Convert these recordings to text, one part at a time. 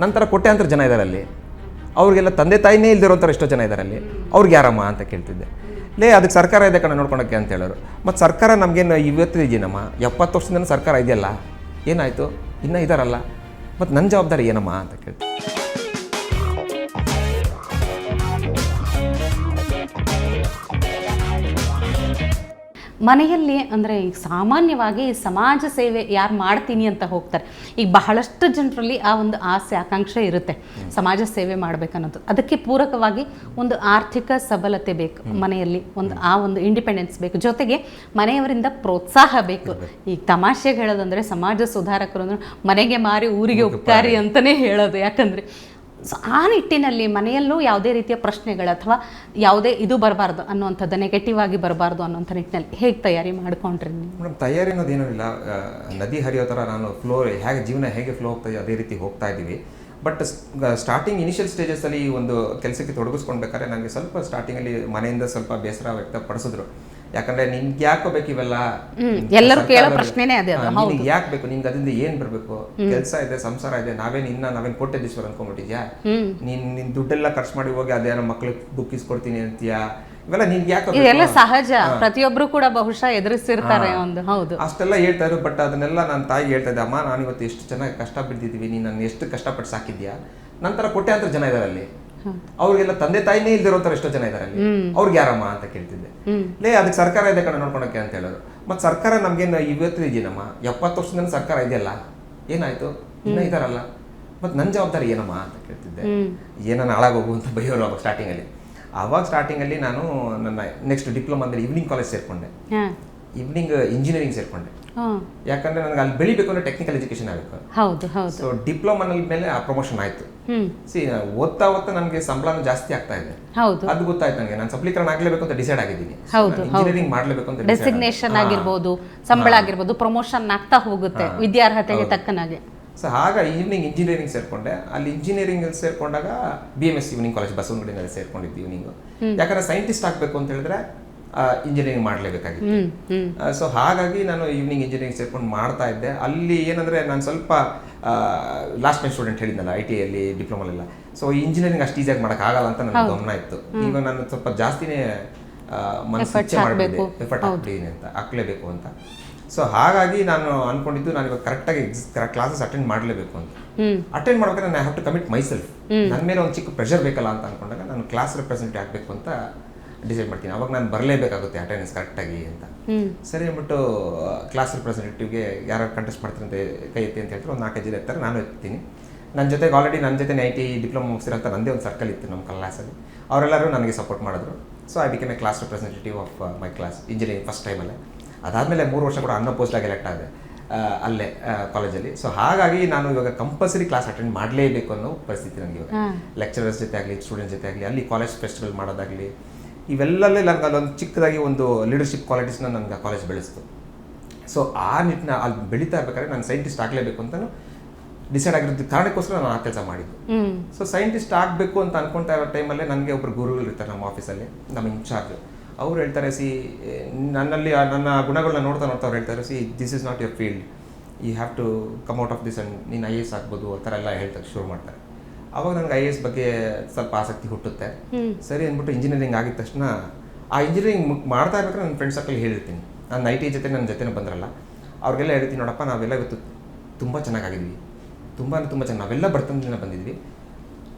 ನಂತರ ಕೊಟ್ಟೆ ಅಂತ ಜನ ಇದ್ದಾರೆ ಅಲ್ಲಿ. ಅವ್ರಿಗೆಲ್ಲ ತಂದೆ ತಾಯಿನೇ ಇಲ್ದಿರೋಂಥವ್ರು ಎಷ್ಟೋ ಜನ ಇದ್ದಾರೆ ಅಲ್ಲಿ. ಅವ್ರಿಗೆ ಯಾರಮ್ಮ ಅಂತ ಕೇಳ್ತಿದ್ದೆ. ಲೇ, ಅದಕ್ಕೆ ಸರ್ಕಾರ ಇದೆ ಕಣ ನೋಡ್ಕೊಳಕ್ಕೆ ಅಂತ ಹೇಳೋರು. ಮತ್ತು ಸರ್ಕಾರ ನಮಗೇನು ಇವತ್ತು ಇದೆಯೇನಮ್ಮ? ಎಪ್ಪತ್ತು ವರ್ಷದಿಂದ ಸರ್ಕಾರ ಇದೆಯಲ್ಲ? ಏನಾಯಿತು? ಇನ್ನೂ ಇದಾರಲ್ಲ? ಮತ್ತು ನನ್ನ ಜವಾಬ್ದಾರಿ ಏನಮ್ಮ ಅಂತ ಕೇಳ್ತೀನಿ ಮನೆಯಲ್ಲಿ ಅಂದರೆ ಈಗ ಸಾಮಾನ್ಯವಾಗಿ ಸಮಾಜ ಸೇವೆ ಯಾರು ಮಾಡ್ತೀನಿ ಅಂತ ಹೋಗ್ತಾರೆ. ಈಗ ಬಹಳಷ್ಟು ಜನರಲ್ಲಿ ಆ ಒಂದು ಆಸೆ ಆಕಾಂಕ್ಷೆ ಇರುತ್ತೆ. ಸಮಾಜ ಸೇವೆ ಮಾಡಬೇಕನ್ನೋದು. ಅದಕ್ಕೆ ಪೂರಕವಾಗಿ ಒಂದು ಆರ್ಥಿಕ ಸಬಲತೆ ಬೇಕು ಮನೆಯಲ್ಲಿ. ಒಂದು ಆ ಒಂದು ಇಂಡಿಪೆಂಡೆನ್ಸ್ ಬೇಕು. ಜೊತೆಗೆ ಮನೆಯವರಿಂದ ಪ್ರೋತ್ಸಾಹ ಬೇಕು. ಈಗ ತಮಾಷೆಗೆ ಹೇಳೋದಂದ್ರೆ ಸಮಾಜ ಸುಧಾರಕರು ಅಂದ್ರೆ ಮನೆಗೆ ಮಾರಿ ಊರಿಗೆ ಹೋಗ್ತಾರೆ ಅಂತಲೇ ಹೇಳೋದು. ಯಾಕಂದರೆ ಸೊ ಆ ನಿಟ್ಟಿನಲ್ಲಿ ಮನೆಯಲ್ಲೂ ಯಾವುದೇ ರೀತಿಯ ಪ್ರಶ್ನೆಗಳು ಅಥವಾ ಯಾವುದೇ ಇದು ಬರಬಾರ್ದು ಅನ್ನುವಂಥದ್ದು ನೆಗೆಟಿವ್ ಆಗಿ ಬರಬಾರ್ದು ಅನ್ನೋಂಥ ನಿಟ್ಟಿನಲ್ಲಿ ಹೇಗೆ ತಯಾರಿ ಮಾಡ್ಕೊಂಡ್ರಿ ಮೇಡಮ್, ತಯಾರಿ ಅನ್ನೋದೇನೂ ಇಲ್ಲ. ನದಿ ಹರಿಯೋ ಥರ ನಾನು ಫ್ಲೋ ಹೇಗೆ ಜೀವನ ಹೇಗೆ ಫ್ಲೋ ಹೋಗ್ತಾ ಅದೇ ರೀತಿ ಹೋಗ್ತಾ ಇದ್ದೀವಿ. ಬಟ್ ಸ್ಟಾರ್ಟಿಂಗ್ ಇನಿಷಿಯಲ್ ಸ್ಟೇಜಸ್ಸಲ್ಲಿ ಒಂದು ಕೆಲಸಕ್ಕೆ ತೊಡಗಿಸ್ಕೊಳ್ಬೇಕಾದ್ರೆ ನನಗೆ ಸ್ವಲ್ಪ ಸ್ಟಾರ್ಟಿಂಗಲ್ಲಿ ಮನೆಯಿಂದ ಸ್ವಲ್ಪ ಬೇಸರ ವ್ಯಕ್ತಪಡಿಸಿದ್ರು. ಯಾಕಂದ್ರೆ ನಿನ್ಗೆ ಯಾಕೋ ಬೇಕು ಇವೆಲ್ಲ? ಎಲ್ಲರೂ ಕೇಳೋ ಪ್ರಶ್ನೆನೇ ಅದೇ ನಿನಗೆ ಯಾಕೆ ಬೇಕು? ನಿನ್ಗೆ ಅದರಿಂದ ಏನ್ ಬರಬೇಕು? ಕೆಲಸ ಇದೆ ಸಂಸಾರ ಇದೆ ನಾವೇನ್ ಇನ್ನ ನಾವೇನ್ ಕೋಟ್ಯಧೀಶ್ವರ ಅನ್ಕೊಂಡ್ಬಿಟ್ಟಿದ್ಯಾ? ನೀನ್ ನಿನ್ ದುಡ್ಡೆಲ್ಲ ಖರ್ಚು ಮಾಡಿ ಹೋಗಿ ಅದೇ ನಮ್ಮ ಮಕ್ಳಿಗೆ ಬುಕ್ ಇಸ್ಕೊಡ್ತೀನಿ ಅಂತೀಯಾ? ಇವೆಲ್ಲ ನಿನ್ಗೆ ಯಾಕೆ? ಇದೆಲ್ಲ ಸಹಜ. ಪ್ರತಿಯೊಬ್ರು ಕೂಡ ಬಹುಶಃ ಎದುರಿಸಿರ್ತಾರೆ ಒಂದು ಹೌದು. ಅಷ್ಟೆಲ್ಲ ಹೇಳ್ತಾ ಇದ್ರು ಬಟ್ ಅದನ್ನೆಲ್ಲ ನನ್ನ ತಾಯಿ ಹೇಳ್ತಾ ಇದ್ದೆ ಅಮ್ಮ ನಾನು ಇವತ್ತು ಎಷ್ಟು ಚೆನ್ನಾಗಿ ಕಷ್ಟ ಬಿದ್ದಿದ್ದೀವಿ ನೀನು ನನ್ನ ಎಷ್ಟು ಕಷ್ಟಪಟ್ಟು ಸಾಕಿದ್ಯಾ ನಂತರ ಕೊಟ್ಟೆ ಕೋಟ್ಯಾಂತರ ಜನ ಇದಾರೆ ಅಲ್ಲಿ. ಅವ್ರಿಗೆಲ್ಲ ತಂದೆ ತಾಯಿನೇ ಇಲ್ದಿರೋಂಥವ್ರು ಎಷ್ಟೋ ಜನ ಇದಾರೆ ಅಲ್ಲಿ. ಅವ್ರಿಗೆ ಯಾರಮ್ಮ ಅಂತ ಕೇಳ್ತಿದ್ದೆ. ಲೇ ಅದಕ್ಕೆ ಸರ್ಕಾರ ಇದೆ ಕಣ ನೋಡ್ಕೊಳಕ್ಕೆ ಅಂತ ಹೇಳೋದು. ಮತ್ತೆ ಸರ್ಕಾರ ನಮ್ಗೇನು ಇವತ್ತು ಇದೆಯೇನಮ್ಮ ಎಪ್ಪತ್ತು ವರ್ಷದಿಂದ ಸರ್ಕಾರ ಇದೆಯಲ್ಲ? ಏನಾಯ್ತು? ಇನ್ನ ಇದಾರಲ್ಲ. ಮತ್ತೆ ನನ್ನ ಜವಾಬ್ದಾರಿ ಏನಮ್ಮ ಅಂತ ಕೇಳ್ತಿದ್ದೆ. ಏನನ್ನ ಹಾಳಾಗೋಗು ಅಂತ ಬೈಯೋರು ಅವಾಗ ಸ್ಟಾರ್ಟಿಂಗಲ್ಲಿ ಅವಾಗ ಸ್ಟಾರ್ಟಿಂಗಲ್ಲಿ ನಾನು ನನ್ನ ನೆಕ್ಸ್ಟ್ ಡಿಪ್ಲೊಮಾದಲ್ಲಿ ಇವ್ನಿಂಗ್ ಕಾಲೇಜ್ ಸೇರ್ಕೊಂಡೆ. ಇವ್ನಿಂಗ್ ಈವ್ನಿಂಗ್ ಇಂಜಿನಿಯರಿಂಗ್ ಸೇರ್ಕೊಂಡೆ. ಯಾಕಂದ್ರೆ ನನಗೆ ಅಲ್ಲಿ ಬೆಳಿಬೇಕು ಅಂದ್ರೆ ಟೆಕ್ನಿಕಲ್ ಎಜುಕೇಶನ್ ಆಗಬೇಕು. ಹೌದು ಹೌದು. ಸೊ ಡಿಪ್ಲೊಮಾನ ಮೇಲೆ ಆ ಪ್ರಮೋಷನ್ ಆಯ್ತು. ಸಿ ಓದ್ತಾ ಓದ್ತಾ ನನಗೆ ಸಂಬಳನೂ ಜಾಸ್ತಿ ಆಗ್ತಾ ಇದೆ. ಹೌದು. ಅದು ಗೊತ್ತಾಯ್ತು ನನಗೆ. ನಾನು ಸಬಲೀಕರಣ ಆಗ್ಲೇಬೇಕು ಅಂತ ಡಿಸೈಡ್ ಆಗಿದ್ದೀನಿ. ಹೌದು, ಇಂಜಿನಿಯರಿಂಗ್ ಮಾಡ್ಲೇಬೇಕು ಅಂತ. ಡೆಸಿಗ್ನೇಷನ್ ಆಗಿರ್ಬೋದು ಸಂಬಳ ಆಗಿರ್ಬೋದು ಪ್ರಮೋಷನ್ ಆಗ್ತಾ ಹೋಗುತ್ತೆ ವಿದ್ಯಾರ್ಹತೆಗೆ ತಕ್ಕನಾಗೆ. ಸೊ ಆಗ ಈವ್ನಿಂಗ್ ಇಂಜಿನಿಯರಿಂಗ್ ಸೇರ್ಕೊಂಡೆ. ಅಲ್ಲಿ engineering ಸೇರ್ಕೊಂಡಾಗ B M S evening college ಬಸವನಗುಡಿನಲ್ಲಿ ಸೇರ್ಕೊಂಡಿದ್ದು ಈವ್ನಿಂಗ್ ಯಾಕಂದ್ರೆ ಸೈಂಟಿಸ್ಟ್ ಆಗಬೇಕು ಅಂತ ಹೇಳಿದ್ರೆ ಇಂಜಿನಿಯರಿಂಗ್ ಮಾಡಲೇಬೇಕಾಗಿತ್ತು. ಸೊ ಹಾಗಾಗಿ ನಾನು ಈವ್ನಿಂಗ್ ಇಂಜಿನಿಯರಿಂಗ್ ಸೇರ್ಕೊಂಡು ಮಾಡ್ತಾ ಇದ್ದೆ. ಅಲ್ಲಿ ಏನಂದ್ರೆ ನಾನು ಸ್ವಲ್ಪ ಲಾಸ್ಟ್ ಟೈಮ್ ಸ್ಟೂಡೆಂಟ್ ಹೇಳಿದ್ನಲ್ಲ ಐ ಟಿ ಅಲ್ಲಿ ಡಿಪ್ಲೊಮಲೆಲ್ಲ ಸೊ ಇಂಜಿನಿಯರಿಂಗ್ ಅಷ್ಟು ಈಸಿಯಾಗಿ ಮಾಡೋಕ್ಕಾಗಲ್ಲ ಅಂತ ನನಗೆ ಗಮನ ಇತ್ತು. ಈಗ ನಾನು ಸ್ವಲ್ಪ ಜಾಸ್ತಿನೇ ಮನಸ್ಸು ಇಚ್ಛೆ ಮಾಡಬೇಕು ಎಫರ್ಟ್ ಹಾಕ್ಬಿಟ್ಟಿದ್ದೀನಿ ಅಂತ ಹಾಕ್ಲೇಬೇಕು ಅಂತ. ಸೊ ಹಾಗಾಗಿ ನಾನು ಅನ್ಕೊಂಡಿದ್ದು ನಾನು ಇವಾಗ ಕರೆಕ್ಟಾಗಿ ಕ್ಲಾಸಸ್ ಅಟೆಂಡ್ ಮಾಡಲೇಬೇಕು ಅಂತ. ಅಟೆಂಡ್ ಮಾಡ್ಬೇಕಾದ್ರೆ ನಾನು ಹ್ಯಾವ್ ಟು ಕಮಿಟ್ ಮೈಸೆಲ್ಫ್ ನನ್ನ ಮೇಲೆ ಒಂದು ಚಿಕ್ಕ ಪ್ರೆಷರ್ ಬೇಕಲ್ಲ ಅಂತ ಅನ್ಕೊಂಡಾಗ ನಾನು ಕ್ಲಾಸ್ ರೆಪ್ರೆಸೆಂಟೇಟಿವ್ ಆಗಬೇಕು ಅಂತ ಡಿಸೈಡ್ ಮಾಡ್ತೀನಿ. ಅವಾಗ ನಾನು ಬರಲೇಬೇಕಾಗುತ್ತೆ ಅಟೆಂಡೆನ್ಸ್ ಕರೆಕ್ಟಾಗಿ ಅಂತ. ಸರಿ ಅಂದ್ಬಿಟ್ಟು ಕ್ಲಾಸ್ ರಿಪ್ರೆಸೆಂಟೇಟಿವ್ಗೆ ಯಾರು ಕಂಟೆಸ್ಟ್ ಮಾಡ್ತಾರೆ ಅಂತ ಕೈ ಎತ್ತಿ ಅಂತ ಹೇಳ್ತಾರೆ ಒಂದು ನಾಲ್ಕೈದು ಜನ ಇರ್ತಾರೆ ನಾನು ಎತ್ತೀನಿ. ನನ್ನ ಜೊತೆಗೆ ಆಲ್ರೆಡಿ ನನ್ನ ಜೊತೆ ಐ ಟಿ ಡಿಪ್ಲೊಮಾ ಅಂತ ನಂದೇ ಒಂದು ಸರ್ಕಲ್ ಇತ್ತು ನಮ್ಮ ಕ್ಲಾಸಲ್ಲಿ ಅವರೆಲ್ಲರೂ ನನಗೆ ಸಪೋರ್ಟ್ ಮಾಡಿದ್ರು. So I became a class representative of my class engineering first ಟೈಮಲ್ಲೇ ಅದಾದಮೇಲೆ ಮೂರು ವರ್ಷ ಕೂಡ ಅನ್ನ ಪೋಸ್ಟಾಗಿ ಎಲೆಕ್ಟ್ ಆದೆ ಆ, ಅಲ್ಲೇ ಕಾಲೇಜಲ್ಲಿ ಸೊ ಹಾಗಾಗಿ ನಾನು ಇವಾಗ ಕಂಪಲ್ಸರಿ ಕ್ಲಾಸ್ ಅಟೆಂಡ್ ಮಾಡಲೇಬೇಕು ಅನ್ನೋ ಪರಿಸ್ಥಿತಿ ನನಗೆ ಇವಾಗ. ಲೆಕ್ಚರರ್ಸ್ ಜೊತೆ ಆಗಲಿ ಸ್ಟೂಡೆಂಟ್ಸ್ ಜೊತೆ ಆಗಲಿ ಅಲ್ಲಿ ಕಾಲೇಜ್ ಫೆಸ್ಟಿವಲ್ ಮಾಡೋದಾಗಲಿ ಇವೆಲ್ಲಲ್ಲೇ ನನಗೆ ಅಲ್ಲೊಂದು ಚಿಕ್ಕದಾಗಿ ಒಂದು ಲೀಡರ್ಶಿಪ್ ಕ್ವಾಲಿಟೀಸ್ನ ನನಗೆ ಕಾಲೇಜ್ ಬೆಳೆಸ್ತು. ಸೊ ಆ ನಿಟ್ಟಿನ ಅಲ್ಲಿ ಬೆಳೀತಾ ಇರ್ಬೇಕಾದ್ರೆ ನಾನು ಸೈಂಟಿಸ್ಟ್ ಆಗಲೇಬೇಕು ಅಂತಲೂ ಡಿಸೈಡ್ ಆಗಿರೋದು ಕಾರಣಕ್ಕೋಸ್ಕರ ನಾನು ಆ ಕೆಲಸ ಮಾಡಿದ್ದು. ಸೊ ಸೈಂಟಿಸ್ಟ್ ಆಗಬೇಕು ಅಂತ ಅನ್ಕೊಂತಾ ಇರೋ ಟೈಮಲ್ಲೇ ನನಗೆ ಒಬ್ಬರು ಗುರುಗಳು ಇರ್ತಾರೆ ನಮ್ಮ ಆಫೀಸಲ್ಲಿ ನಮ್ಮ ಇನ್ಚಾರ್ಜ್ ಅವ್ರು ಹೇಳ್ತಾರೆ ಸಿ ನನ್ನಲ್ಲಿ ಆ ನನ್ನ ಗುಣಗಳನ್ನ ನೋಡ್ತಾ ನೋಡ್ತಾ ಅವ್ರು ಹೇಳ್ತಾರೆ see this is not your field you have to come out of this and ನೀನು ಐ ಎಸ್ ಆಗ್ಬೋದು ಆ ಥರ ಎಲ್ಲ ಹೇಳ್ತಾರೆ ಶುರು ಮಾಡ್ತಾರೆ. ಅವಾಗ ನನಗೆ ಐ ಎ ಎಸ್ ಬಗ್ಗೆ ಸ್ವಲ್ಪ ಆಸಕ್ತಿ ಹುಟ್ಟುತ್ತೆ. ಸರಿ ಅಂದ್ಬಿಟ್ಟು ಇಂಜಿನಿಯರಿಂಗ್ ಆಗಿದ ತಕ್ಷಣ ಆ ಇಂಜಿನಿಯರಿಂಗ್ ಮಾಡ್ತಾ ಇರ್ಬೇಕಾದ್ರೆ ನನ್ನ ಫ್ರೆಂಡ್ ಸರ್ಕಲ್ ಹೇಳಿರ್ತೀನಿ. ನಾನು ಐ ಟಿ ಜೊತೆ ನನ್ನ ಜೊತೆ ಬಂದ್ರಲ್ಲ ಅವ್ರಿಗೆಲ್ಲ ಹೇಳ್ತೀನಿ ನೋಡಪ್ಪ ನಾವೆಲ್ಲ ಇವತ್ತು ತುಂಬ ಆಗಿದ್ವಿ. ತುಂಬ ತುಂಬ ಚೆನ್ನಾಗಿ ನಾವೆಲ್ಲ ಬರ್ತಂದಿಂದ ಬಂದಿದ್ವಿ.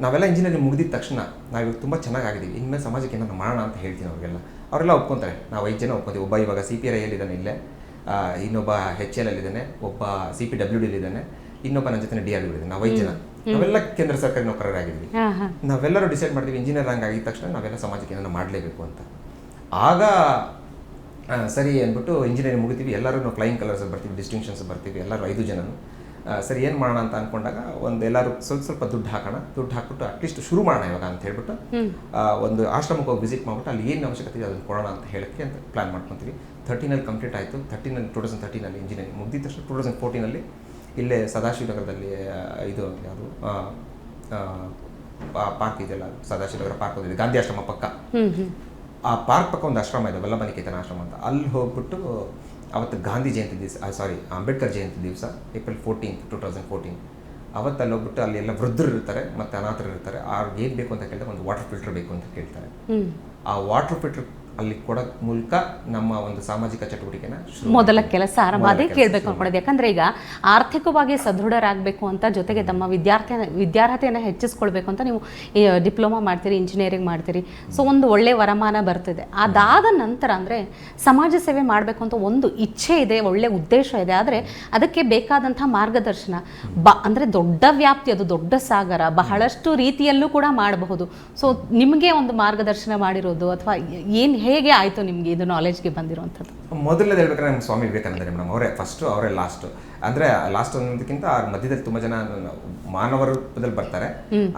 ನಾವೆಲ್ಲ ಇಂಜಿನಿಯರಿಂಗ್ ಮುಗಿದಿದ ತಕ್ಷಣ ನಾವು ಇವಾಗ ತುಂಬ ಚೆನ್ನಾಗಿದ್ದೀವಿ ಇನ್ಮೇಲೆ ಸಮಾಜಕ್ಕೆ ಏನಾದ್ರು ಮಾಡೋಣ ಅಂತ ಹೇಳ್ತೀನಿ ಅವ್ರಿಗೆಲ್ಲ. ಅವರೆಲ್ಲ ಒಪ್ಕೊತಾರೆ. ನಾವು ಐದು ಜನ ಒಪ್ಕೊತೀವಿ. ಒಬ್ಬ ಇವಾಗ ಸಿ ಪಿ ಐ ಇದ್ದಾನೆ ಇಲ್ಲೇ. ಇನ್ನೊಬ್ಬ ಹೆಚ್ ಎಲ್ ಇದ್ದಾನೆ ಒಬ್ಬ ಸಿ ಪಿ ಡಬ್ಲ್ಯೂ ಡಿ ಇದ್ದಾನೆ ಇನ್ನೊಬ್ಬ ನನ್ನ ಜೊತೆ ಡಿ ಆರ್ ಬಿಡಿದ್ವಿ ನಾವು ಐದು ಜನ ನಾವೆಲ್ಲ ಕೇಂದ್ರ ಸರ್ಕಾರಿ ನೌಕರರಾಗಿದ್ವಿ. ನಾವೆಲ್ಲರೂ ಡಿಸೈಡ್ ಮಾಡಿದ್ವಿ ಇಂಜಿನಿಯರ್ ಹಂಗ್ ಆಗಿದ ತಕ್ಷಣ ನಾವೆಲ್ಲ ಸಮಾಜಕ್ಕೆ ಏನಾದ್ರು ಮಾಡಲೇಬೇಕು ಅಂತ. ಆಗ ಸರಿ ಅಂದ್ಬಿಟ್ಟು ಇಂಜಿನಿಯರಿಂಗ್ ಮುಗಿತೀವಿ. ಎಲ್ಲರೂ ಫ್ಲೈಯಿಂಗ್ ಕಲರ್ಸ್ ಬರ್ತೀವಿ ಡಿಸ್ಟಿಂಕ್ಷನ್ಸ್ ಬರ್ತೀವಿ ಎಲ್ಲರೂ ಐದು ಜನನು. ಸರಿ ಏನು ಮಾಡೋಣ ಅಂತ ಅಂದ್ಕೊಂಡಾಗ ಒಂದು ಎಲ್ಲರೂ ಸ್ವಲ್ಪ ಸ್ವಲ್ಪ ದುಡ್ಡು ಹಾಕೋಣ. ದುಡ್ಡು ಹಾಕ್ಬಿಟ್ಟು ಅಟ್ಲೀಸ್ಟ್ ಶುರು ಮಾಡೋಣ ಇವಾಗ ಅಂತ ಹೇಳ್ಬಿಟ್ಟು ಒಂದು ಆಶ್ರಮಕ್ಕೆ ಹೋಗಿ ವಿಸಿಟ್ ಮಾಡ್ಬಿಟ್ಟು ಅಲ್ಲಿ ಏನು ಅವಶ್ಯಕತೆ ಇದೆ ಅದನ್ನು ಕೊಡೋಣ ಅಂತ ಹೇಳಕ್ಕೆ ಅಂತ ಪ್ಲಾನ್ ಮಾಡ್ಕೊತೀವಿ. ಥರ್ಟಿನಲ್ಲಿ ಕಂಪ್ಲೀಟ್ ಆಯಿತು. ಥರ್ಟಿನಲ್ಲಿ ಟೂ ತೌಸಂಡ್ ತರ್ಟಿನಲ್ಲಿ ಇಂಜಿನಿಯರಿಂಗ್ ಮುಗಿದ ತಕ್ಷಣ ಟೂ ತೌಸಂಡ್ ಫೋರ್ಟೀನಲ್ಲಿ ಇಲ್ಲೇ ಸದಾಶಿವನಗರದಲ್ಲಿ ಇದು ಯಾವುದು? ಪಾರ್ಕ್ ಇದೆಯಲ್ಲ ಸದಾಶಿವನಗರ ಪಾರ್ಕ್ ಒಂದಿದೆ ಗಾಂಧಿ ಆಶ್ರಮ ಪಕ್ಕ. ಆ ಪಾರ್ಕ್ ಪಕ್ಕ ಒಂದು ಆಶ್ರಮ ಇದೆ ವಲ್ಲಭನಿಕೇತನ ಆಶ್ರಮ ಅಂತ. ಅಲ್ಲಿ ಹೋಗ್ಬಿಟ್ಟು ಅವತ್ತು ಗಾಂಧಿ ಜಯಂತಿ ದಿವಸ ಸಾರಿ ಅಂಬೇಡ್ಕರ್ ಜಯಂತಿ ದಿವಸ April fourteen two thousand fourteen ಅವತ್ತು ಅಲ್ಲಿ ಹೋಗ್ಬಿಟ್ಟು ಅಲ್ಲಿ ಎಲ್ಲ ವೃದ್ಧರು ಇರ್ತಾರೆ ಮತ್ತು ಅನಾಥರು ಇರ್ತಾರೆ. ಅವ್ರಿಗೆ ಏನು ಬೇಕು ಅಂತ ಕೇಳಿದ್ರೆ ಒಂದು ವಾಟರ್ ಫಿಲ್ಟರ್ ಬೇಕು ಅಂತ ಕೇಳ್ತಾರೆ. ಆ ವಾಟರ್ ಫಿಲ್ಟರ್ ಅಲ್ಲಿ ಕೊಡಕ್ ಮೂಲಕ ನಮ್ಮ ಒಂದು ಸಾಮಾಜಿಕ ಚಟುವಟಿಕೆನ ಮೊದಲ ಕೆಲಸ ಆರಂಭ ಅದೇ ಕೇಳಬೇಕು ಅನ್ಕೊಂಡಿದ್ದೆ ಯಾಕಂದ್ರೆ ಈಗ ಆರ್ಥಿಕವಾಗಿ ಸದೃಢರಾಗಬೇಕು ಅಂತ ಜೊತೆಗೆ ತಮ್ಮ ವಿದ್ಯಾರ್ಥಿ ವಿದ್ಯಾರ್ಹತೆಯನ್ನು ಹೆಚ್ಚಿಸ್ಕೊಳ್ಬೇಕು ಅಂತ ನೀವು ಡಿಪ್ಲೊಮಾ ಮಾಡ್ತೀರಿ ಇಂಜಿನಿಯರಿಂಗ್ ಮಾಡ್ತೀರಿ. ಸೊ ಒಂದು ಒಳ್ಳೆ ವರಮಾನ ಬರ್ತಿದೆ. ಅದಾದ ನಂತರ ಅಂದರೆ ಸಮಾಜ ಸೇವೆ ಮಾಡಬೇಕು ಅಂತ ಒಂದು ಇಚ್ಛೆ ಇದೆ ಒಳ್ಳೆ ಉದ್ದೇಶ ಇದೆ. ಆದರೆ ಅದಕ್ಕೆ ಬೇಕಾದಂಥ ಮಾರ್ಗದರ್ಶನ ಬ ಅಂದರೆ ದೊಡ್ಡ ವ್ಯಾಪ್ತಿ ಅದು ದೊಡ್ಡ ಸಾಗರ ಬಹಳಷ್ಟು ರೀತಿಯಲ್ಲೂ ಕೂಡ ಮಾಡಬಹುದು. ಸೊ ನಿಮಗೆ ಒಂದು ಮಾರ್ಗದರ್ಶನ ಮಾಡಿರೋದು ಅಥವಾ ಏನು ಹೇಗೆ ಆಯಿತು ನಿಮಗೆ ಇದು ನಾಲೆಜ್ಗೆ ಬಂದಿರುವಂಥದ್ದು? ಮೊದಲನೇದು ಹೇಳ್ಬೇಕಾದ್ರೆ ನಮ್ಮ ಸ್ವಾಮಿ ವಿವೇಕಾನಂದ ಮೇಡಮ್ ಅವರೇ ಫಸ್ಟು ಅವರೇ ಲಾಸ್ಟ್ ಅಂದ್ರೆ ಲಾಸ್ಟ್ ಅನ್ನೋದಕ್ಕಿಂತ ಆ ಮಧ್ಯದಲ್ಲಿ ತುಂಬಾ ಜನ ಮಾನವ ರೂಪದಲ್ಲಿ ಬರ್ತಾರೆ.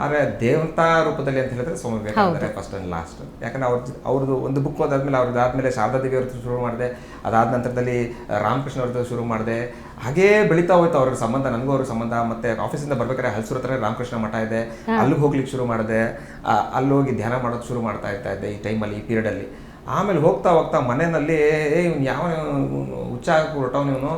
ಆದರೆ ದೇವತಾ ರೂಪದಲ್ಲಿ ಅಂತ ಹೇಳಿದ್ರೆ ಸ್ವಾಮಿ ವಿವೇಕಾನಂದರೇ ಫಸ್ಟ್ ಅಂಡ್ ಲಾಸ್ಟ್ ಯಾಕಂದ್ರೆ ಅವ್ರ ಅವ್ರದ್ದು ಒಂದು ಬುಕ್ ಓದಾದ್ಮೇಲೆ ಅವ್ರದ್ದು ಆದ್ಮೇಲೆ ಶಾರದಾ ದೇವಿ ಅವ್ರದ್ದು ಶುರು ಮಾಡಿದೆ ಅದಾದ ನಂತರದಲ್ಲಿ ರಾಮಕೃಷ್ಣ ಅವ್ರದ್ದು ಶುರು ಮಾಡಿದೆ. ಹಾಗೇ ಬೆಳೀತಾ ಹೋಯ್ತು ಅವ್ರ ಸಂಬಂಧ ನನಗೂ ಅವ್ರ ಸಂಬಂಧ. ಮತ್ತೆ ಆಫೀಸಿಂದ ಬರ್ಬೇಕಾದ್ರೆ ಹಲ್ಸೂರ್ ಹತ್ರ ರಾಮಕೃಷ್ಣ ಮಠ ಇದೆ. ಅಲ್ಲಿಗೆ ಹೋಗ್ಲಿಕ್ಕೆ ಶುರು ಮಾಡಿದೆ. ಹೋಗಿ ಧ್ಯಾನ ಮಾಡೋದು ಶುರು ಮಾಡ್ತಾ ಇರ್ತಾ ಇದ್ದೆ ಈ ಟೈಮಲ್ಲಿ ಈ ಪೀರಿಯಡಲ್ಲಿ ಆಮೇಲೆ ಹೋಗ್ತಾ ಹೋಗ್ತಾ ಮನೆಯಲ್ಲಿ ಏ ಇವ್ನು ಯಾವ ಹುಚ್ಚ ಹೊರಟವನು ಇವನು?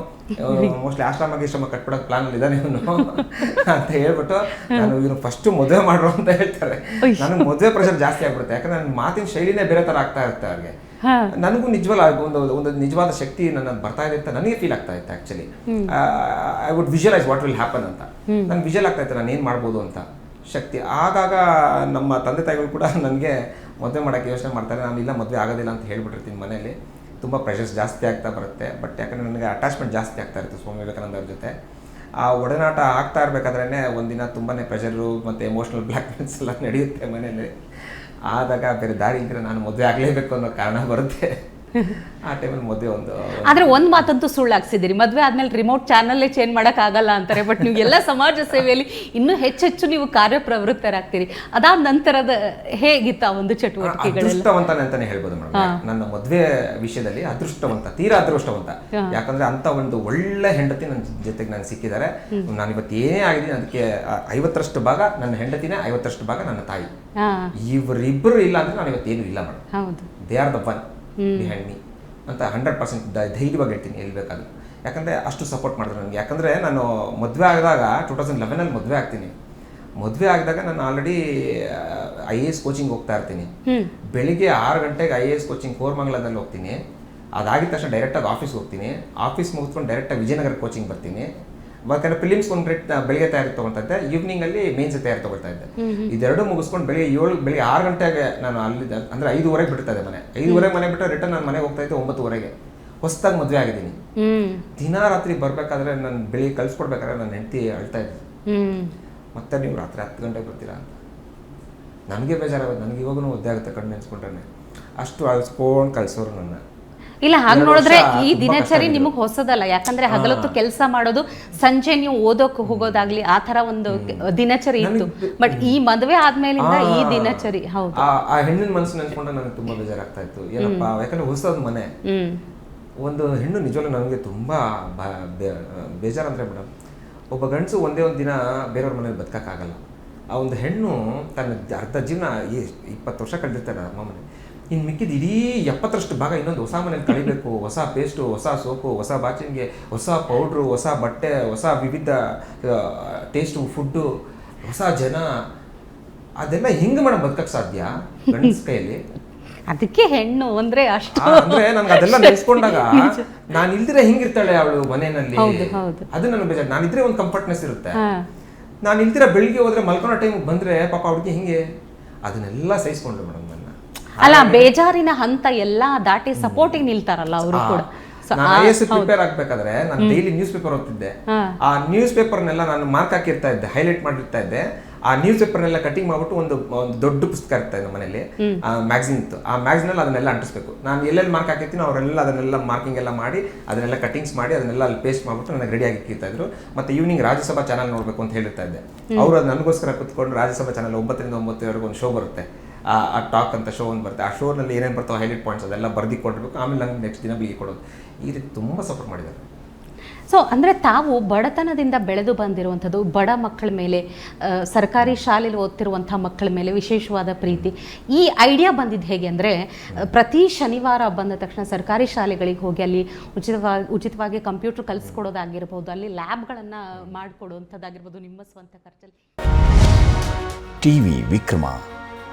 ಮೋಸ್ಟ್ಲಿ ಆಶ್ರಮ ಗಿಶ್ರಮ ಕಟ್ಬಿಡೋಕೆ ಪ್ಲಾನ್ ಅಲ್ಲಿ ಇದ್ದಾನೆ ಇವನು. ಅಂತ ಹೇಳ್ಬಿಟ್ಟು ನಾನು ಇವನು ಫಸ್ಟ್ ಮದುವೆ ಮಾಡ್ರು ಅಂತ ಹೇಳ್ತಾರೆ. ನನಗೆ ಮದುವೆ ಪ್ರೆಷರ್ ಜಾಸ್ತಿ ಆಗ್ಬಿಡುತ್ತೆ. ಯಾಕಂದ್ರೆ ನನ್ನ ಮಾತಿನ ಶೈಲಿನೇ ಬೇರೆ ತರ ಆಗ್ತಾ ಇರುತ್ತೆ ಅವ್ರಿಗೆ. ನನಗೂ ನಿಜವಲ್ಲ ಒಂದು ಒಂದು ನಿಜವಾದ ಶಕ್ತಿ ನನ್ನ ಬರ್ತಾ ಇದೆ ಅಂತ ನನಗೆ ಫೀಲ್ ಆಗ್ತಾ ಇತ್ತು actually I would visualise what will happen ಅಂತ. ನನ್ಗೆ ವಿಜುವಲ್ ಆಗ್ತಾ ಇತ್ತು ನಾನು ಏನು ಮಾಡ್ಬೋದು ಅಂತ. ಶಕ್ತಿ ಆಗಾಗ ನಮ್ಮ ತಂದೆ ತಾಯಿಗಳು ಕೂಡ ನನಗೆ ಮದುವೆ ಮಾಡೋಕ್ಕೆ ಯೋಚನೆ ಮಾಡ್ತಾರೆ, ನಾನು ಇಲ್ಲ, ಮದುವೆ ಆಗೋದಿಲ್ಲ ಅಂತ ಹೇಳ್ಬಿಟ್ಟಿರ್ತೀನಿ ಮನೆಯಲ್ಲಿ. ತುಂಬ ಪ್ರೆಷರ್ಸ್ ಜಾಸ್ತಿ ಆಗ್ತಾ ಬರುತ್ತೆ. ಬಟ್ ಯಾಕಂದರೆ ನನಗೆ ಅಟ್ಯಾಚ್ಮೆಂಟ್ ಜಾಸ್ತಿ ಆಗ್ತಾ ಇರುತ್ತೆ ಸ್ವಾಮಿ ವಿವೇಕಾನಂದ ಅವ್ರ ಜೊತೆ. ಆ ಒಡನಾಟ ಆಗ್ತಾ ಇರಬೇಕಾದ್ರೇ ಒಂದಿನ ತುಂಬಾ ಪ್ರೆಷರು ಮತ್ತು ಎಮೋಷ್ನಲ್ ಬ್ಲ್ಯಾಕ್ಮೇಲ್ಸ್ ಎಲ್ಲ ನಡೆಯುತ್ತೆ ಮನೆಯಲ್ಲಿ. ಆದಾಗ ಬೇರೆ ದಾರಿ ಇದ್ದರೆ ನಾನು ಮದುವೆ ಆಗಲೇಬೇಕು ಅನ್ನೋ ಕಾರಣ ಬರುತ್ತೆ. ಆ ಟೈಮಲ್ಲಿ ಮದುವೆ ಒಂದು ಆದ್ರೆ ಒಂದ್ ಮಾತಂತೂ ಸುಳ್ಳಾಗ್ಸಿದ್ದೀರಿ. ಮದ್ವೆ ಆದ್ಮೇಲೆ ರಿಮೋಟ್ ಚಾನಲ್ ಚೇಂಜ್ ಮಾಡಕ್ ಆಗಲ್ಲ ಅಂತಾರೆ ಬಟ್ ನೀವು ಎಲ್ಲ ಸಮಾಜ ಸೇವೆಯಲ್ಲಿ ಇನ್ನೂ ಹೆಚ್ಚೆಚ್ಚು ನೀವು ಕಾರ್ಯಪ್ರವೃತ್ತರಾಗ್ತೀರಿ. ಅದಾದ ನಂತರದ ಹೇಗಿತ್ತು ಆ ಒಂದು ಚಟುವಟಿಕೆ ಅದೃಷ್ಟವಂತನೇ ಅಂತಾನೆ ಹೇಳ್ಬೋದು ಮೇಡಮ್ ನನ್ನ ಮದುವೆ ವಿಷಯದಲ್ಲಿ ಅದೃಷ್ಟವಂತ ತೀರಾ ಅದೃಷ್ಟವಂತ. ಯಾಕಂದ್ರೆ ಅಂತ ಒಂದು ಒಳ್ಳೆ ಹೆಂಡತಿ ನನ್ನ ಜೊತೆಗೆ ನಾನು ಸಿಕ್ಕಿದ್ದಾರೆ ನಾನು ಇವತ್ತು ಏನೇ ಆಗಿದ್ದೀನಿ ಅದಕ್ಕೆ ಐವತ್ತರಷ್ಟು ಭಾಗ ನನ್ನ ಹೆಂಡತಿನೇ ಐವತ್ತರಷ್ಟು ಭಾಗ ನನ್ನ ತಾಯಿ. ಇವರಿಬ್ಬರು ಇಲ್ಲ ಅಂದ್ರೆ ನಾನು ಇವತ್ತೇನು ಇಲ್ಲ madam they are the one behind me ಅಂತ ಹಂಡ್ರೆಡ್ ಪರ್ಸೆಂಟ್ ಧೈರ್ಯವಾಗಿ ಹೇಳ್ತೀನಿ ಎಲ್ಲಿ ಬೇಕಾದ್ರು ಯಾಕಂದರೆ ಅಷ್ಟು ಸಪೋರ್ಟ್ ಮಾಡಿದ್ರು ನನಗೆ ಯಾಕಂದರೆ ನಾನು ಮದುವೆ ಆಗಿದಾಗ ಟೂ ತೌಸಂಡ್ ಲೆವೆನಲ್ಲಿ ಮದುವೆ ಆಗ್ತೀನಿ. ಮದುವೆ ಆಗಿದಾಗ ನಾನು already I A S coaching ಹೋಗ್ತಾ ಇರ್ತೀನಿ. ಬೆಳಿಗ್ಗೆ ಆರು ಗಂಟೆಗೆ ಐ ಎ ಎಸ್ ಕೋಚಿಂಗ್ ಕೋರ್ಮಂಗ್ಲದಲ್ಲಿ ಹೋಗ್ತೀನಿ. ಅದಾಗಿದ ತಕ್ಷಣ ಡೈರೆಕ್ಟಾಗಿ ಆಫೀಸ್ಗೆ ಹೋಗ್ತೀನಿ. ಆಫೀಸ್ ಮುಗಿಸ್ಕೊಂಡು ಡೈರೆಕ್ಟಾಗಿ ವಿಜಯನಗರ ಕೋಚಿಂಗ್ ಬರ್ತೀನಿ. ಯಾಕಂದ್ರೆ ಫಿಲಿಮ್ಸ್ ಒಂದು ರೇಟ್ ಬೆಳಿಗ್ಗೆ ತಯಾರಿ ತಗೊಳ್ತಾ ಇದ್ದೆ ಈವ್ನಿಂಗ್ ಅಲ್ಲಿ ಮೇನ್ಸ್ ತಯಾರಿ ತಗೊಳ್ತಾ ಇದ್ದೆ. ಇದೆರಡು ಮುಗಿಸ್ಕೊಂಡು ಬೆಳಿಗ್ಗೆ ಏಳು ಬೆಳಿಗ್ಗೆ ಆರು ಗಂಟೆಗೆ ನಾನು ಅಲ್ಲಿ ಅಂದ್ರೆ ಐದುವರೆಗೆ ಬಿಡ್ತಾ ಇದ್ದೆ ಮನೆ. ಐದುವರೆಗೆ ಮನೆ ಬಿಟ್ಟರೆ ರಿಟರ್ನ್ ನಾನು ಮನೆಗೆ ಹೋಗ್ತಾ ಇದ್ದೆ ಒಂಬತ್ತುವರೆಗೆ. ಹೊಸದಾಗಿ ಮದುವೆ ಆಗಿದ್ದೀನಿ. ದಿನ ರಾತ್ರಿ ಬರ್ಬೇಕಾದ್ರೆ ನಾನು ಬೆಳಿಗ್ಗೆ ಕಳ್ಸ್ಕೊಡ್ಬೇಕಾದ್ರೆ ನನ್ನ ಹೆಂಡತಿ ಅಳ್ತಾ ಇದ್ದೆ. ಹ್ಮ್. ಮತ್ತೆ ನೀವು ರಾತ್ರಿ ಹತ್ತು ಗಂಟೆಗೆ ಬರ್ತೀರಾ ಅಂತ. ನನಗೆ ಬೇಜಾರಾಗುತ್ತೆ ನನಗೆ ಇವಾಗೂ ಒದ್ದೆ ಆಗುತ್ತೆ ಕಣ್ಣು ನೆನ್ಸ್ಕೊಂಡ್ರೆ ಅಷ್ಟು ಅಳ್ಸ್ಕೊಂಡು ಕಳ್ಸೋರು ನನ್ನ. ಇಲ್ಲ ಹಾಗೆ ನೋಡಿದ್ರೆ ಈ ದಿನಚರಿ ನಿಮಗೆ ಹೊಸದಲ್ಲ. ಯಾಕಂದ್ರೆ ಹಗಲೊತ್ತು ಕೆಲಸ ಮಾಡೋದು ಸಂಜೆ ನೀವು ಓದೋಕೆ ಹೋಗೋದಾಗ್ಲಿ ಆ ತರ ಒಂದು ದಿನಚರಿ ಇತ್ತು. ಬಟ್ ಈ ಮದುವೆ ಆದ್ಮೇಲಿಂದ ಈ ದಿನಚರಿ ಹೌದು. ಆ ಹೆಣ್ಣಿನ ಮನಸ್ಸು ನೆನ್ಸ್ಕೊಂಡ್ರೆ ನನಗೆ ತುಂಬಾ ಬೇಜಾರಾಗ್ತಾ ಇತ್ತು. ಏನಪ್ಪ ಯಾಕಂದ್ರೆ ಹೊಸದ ಮನೆ. ಒಂದು ಹೆಣ್ಣು ನಿಜವಲ್ಲೂ ನನಗೆ ತುಂಬಾ ಬೇಜಾರಂದ್ರೆ ಮೇಡಮ್ ಒಬ್ಬ ಗಂಡಸು ಒಂದೇ ಒಂದು ದಿನ ಬೇರೆಯವ್ರ ಮನೇಲಿ ಬದುಕಕ್ಕಾಗಲ್ಲ. ಆ ಒಂದು ಹೆಣ್ಣು ತನ್ನ ಅರ್ಧ ಜೀವನ ಇಪ್ಪತ್ತು ವರ್ಷ ಕಳೆದಿರ್ತಾರೆ ಅಮ್ಮ ಮನೆ ಇನ್ನು ಮಿಕ್ಕಿದ ಇಡೀ ಎಪ್ಪತ್ತರಷ್ಟು ಭಾಗ ಇನ್ನೊಂದು ಹೊಸ ಮನೇಲಿ ಕಳಿಬೇಕು. ಹೊಸ ಪೇಸ್ಟು ಹೊಸ ಸೋಪು ಹೊಸ ಬಾಚಿನ್ಗೆ ಹೊಸ ಪೌಡ್ರು ಹೊಸ ಬಟ್ಟೆ ಹೊಸ ವಿವಿಧ ಟೇಸ್ಟು ಫುಡ್ಡು ಹೊಸ ಜನ. ಅದೆಲ್ಲ ಹೆಂಗೆ ಮೇಡಮ್ ಬದುಕಕ್ಕೆ ಸಾಧ್ಯ ಗಂಡಸ ಕೈಯಲ್ಲಿ? ಅದಕ್ಕೆ ಹೆಣ್ಣು ಅಂದ್ರೆ ಅಷ್ಟು ಅಂದ್ರೆ ನನ್ಗೆ ಅದೆಲ್ಲ ನೆನೆಸ್ಕೊಂಡಾಗ ನಾನು ಇಲ್ದಿರೆ ಹಿಂಗಿರ್ತಾಳೆ ಅವಳು ಮನೆಯಲ್ಲಿ. ಅದು ನನಗೆ ಬೇಜಾರು. ಇದ್ರೆ ಒಂದು ಕಂಫರ್ಟ್ನೆಸ್ ಇರುತ್ತೆ. ನಾನು ಇಲ್ದಿರ ಬೆಳಿಗ್ಗೆ ಹೋದ್ರೆ ಮಲ್ಕೊಳೋ ಟೈಮ್ ಬಂದ್ರೆ ಪಾಪ ಅವ್ಳಿಗೆ ಹಿಂಗೆ? ಅದನ್ನೆಲ್ಲ ಸಹಿಸ್ಕೊಂಡ್ರು ಮೇಡಮ್ ಅಲ್ಲ ಬೇಜಾರಿನ ಹಂತ ಎಲ್ಲಾ ದಾಟಿ ಸಪೋರ್ಟಿಂಗ್ ನಿಲ್ತಾರಲ್ಲ ಅವರು ಕೂಡ. ನಾನು ಆ- ಐ ಎಸ್ ಪ್ರಿಪೇರ್ ಆಗ್ಬೇಕಾದ್ರೆ ನಾನು ಡೈಲಿ ನ್ಯೂಸ್ ಪೇಪರ್ ಓದ್ತಿದ್ದೆ. ಆ ನ್ಯೂಸ್ ಪೇಪರ್ನೆಲ್ಲ ನಾನು ಮಾರ್ಕ್ ಹಾಕಿರ್ತಾ ಇದ್ದೆ ಹೈಲೈಟ್ ಮಾಡಿರ್ತಾ ಇದ್ದೆ. ಆ ನ್ಯೂಸ್ ಪೇಪರ್ನೆಲ್ಲ ಕಟಿಂಗ್ ಮಾಡ್ಬಿಟ್ಟು ಒಂದು ಒಂದು ದೊಡ್ಡ ಪುಸ್ತಕ ಇರ್ತಾ ಇದೆ ಮನೇಲಿ ಮ್ಯಾಗ್ಝಿನ್ ಇತ್ತು. ಆ ಮ್ಯಾಗ್ಝಿನಲ್ಲಿ ಅದನ್ನೆಲ್ಲ ಅಂಟಿಸ್ಬೇಕು. ನಾನು ಎಲ್ಲೆಲ್ಲಿ ಮಾರ್ಕ್ ಹಾಕಿರ್ತೀನಿ ಅವರೆಲ್ಲ ಅದನ್ನೆಲ್ಲ ಮಾರ್ಕಿಂಗ್ ಎಲ್ಲ ಮಾಡಿ ಅದನ್ನೆಲ್ಲ ಕಟಿಂಗ್ಸ್ ಮಾಡಿ ಅದನ್ನೆಲ್ಲ ಅಲ್ಲಿ ಪೇಸ್ಟ್ ಮಾಡ್ಬಿಟ್ಟು ನನಗೆ ರೆಡಿ ಇರ್ತಾ ಇದ್ರು. ಮತ್ತೆ ಈವ್ನಿಂಗ್ ರಾಜ್ಯಸಭಾ ಚಾನಲ್ ನೋಡಬೇಕು ಅಂತ ಹೇಳಿರ್ತಾ ಇದ್ದೆ. ಅವರು ಅದು ನನಗೋಸ್ಕರ ಕುತ್ಕೊಂಡು ರಾಜ್ಯಸಭಾ ಚಾನಲ್ ಒಂಬತ್ತರಿಂದ ಒಂಬತ್ತುವರೆಗೂ ಒಂದು ಶೋ ಬರುತ್ತೆ. ಆ ಆ ಟಾಕ್ ಅಂತ ಶೋ ಒಂದು ಬರುತ್ತೆ. ಆ ಶೋನಲ್ಲಿ ಏನೇನು ಬರ್ತಾವೆ ಹೈಲೈಟ್ ಪಾಯಿಂಟ್ಸ್ ಅದೆಲ್ಲ ಬರ್ದಿ ಕೊಡಬೇಕು ಆಮೇಲೆ ನಂಗೆ ನೆಕ್ಸ್ಟ್ ದಿನ ಬಿಗಿ ಕೊಡೋದು. ಈ ರೀತಿ ತುಂಬ ಸಪೋರ್ಟ್ ಮಾಡಿದ್ದಾರೆ. ಸೊ ಅಂದರೆ ತಾವು ಬಡತನದಿಂದ ಬೆಳೆದು ಬಂದಿರುವಂಥದ್ದು ಬಡ ಮಕ್ಕಳ ಮೇಲೆ ಸರ್ಕಾರಿ ಶಾಲೆಯಲ್ಲಿ ಓದ್ತಿರುವಂಥ ಮಕ್ಕಳ ಮೇಲೆ ವಿಶೇಷವಾದ ಪ್ರೀತಿ. ಈ ಐಡಿಯಾ ಬಂದಿದ್ದು ಹೇಗೆ ಅಂದರೆ ಪ್ರತಿ ಶನಿವಾರ ಬಂದ ತಕ್ಷಣ ಸರ್ಕಾರಿ ಶಾಲೆಗಳಿಗೆ ಹೋಗಿ ಅಲ್ಲಿ ಉಚಿತವಾಗಿ ಉಚಿತವಾಗಿ ಕಂಪ್ಯೂಟರ್ ಕಲಿಸ್ಕೊಡೋದಾಗಿರ್ಬೋದು ಅಲ್ಲಿ ಲ್ಯಾಬ್ಗಳನ್ನು ಮಾಡಿಕೊಡುವಂಥದ್ದಾಗಿರ್ಬೋದು ನಿಮ್ಮ ಸ್ವಂತ ಖರ್ಚಲ್ಲಿ. ಟಿವಿ ವಿಕ್ರಮ.